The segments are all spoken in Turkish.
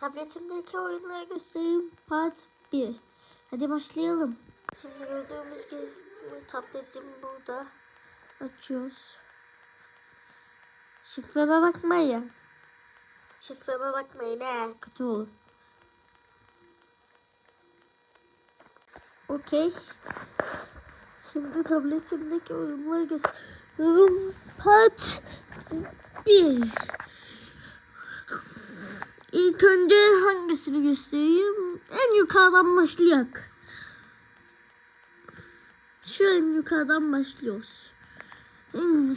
Tabletimdeki oyunları göstereyim. Part 1. Hadi başlayalım. Şimdi gördüğümüz gibi tabletim burada. Açıyoruz. Şifreme bakmayın. Şifreme bakmayın he. Kötü olur. Okey. Şimdi tabletimdeki oyunları gösteriyorum. Part 1. İlk önce hangisini göstereyim? En yukarıdan başlayak. Şu en yukarıdan başlıyoruz.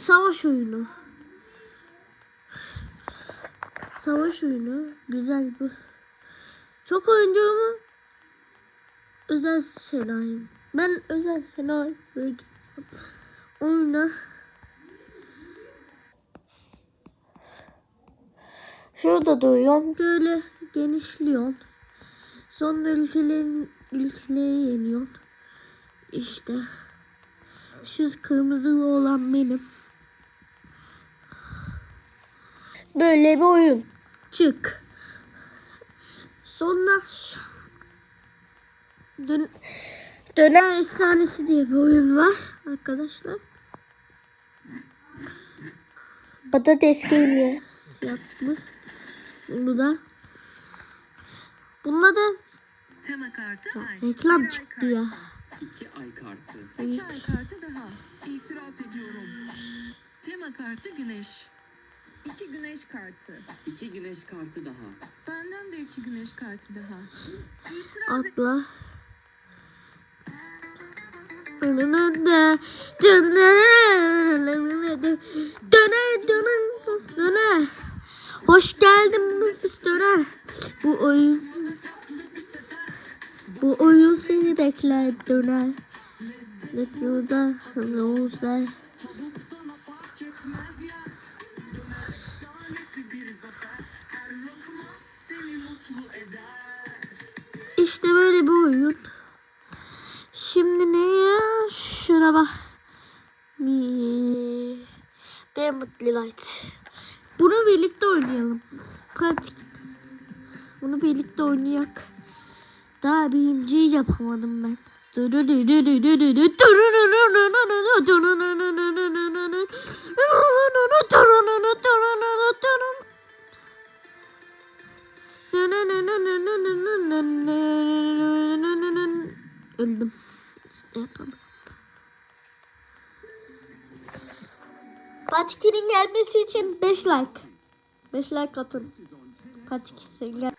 Savaş oyunu. Savaş oyunu. Güzel bu. Çok oyuncu mu? Özel senaryo. Ben özel senaryoya gideceğim. Oyuna. Şurada duruyorsun. Böyle genişliyorsun. Sonra ülkelerin ülkeleri yeniyorsun. İşte. Şu kırmızılı olan benim. Böyle bir oyun. Çık. Sonra Dön Döner Efsanesi diye bir oyun var arkadaşlar. Patates geliyor. Yapmış. Bunu da. Bununla da Tema kartı ay. reklam çıktı ya. İki ay kartı. İki ay kartı daha. İtiraz ediyorum. Tema kartı güneş. İki güneş kartı. İki güneş kartı daha. Benden de iki güneş kartı daha. İtiraz Atla. Önünde döner döner döner döner Hoş geldin döner Bu oyun Bu oyun seni bekler döner Metroda rozlar İşte böyle bir oyun. Şimdi ne ya? Şuna bak. Diamond Light. Bunu birlikte oynayalım. Pratik. Bunu birlikte oynayak. Daha birinciyi yapamadım ben. Öldüm. İşte yapamadım. Gelmesi için 5 like. 5 like atın. Patiki sen gel.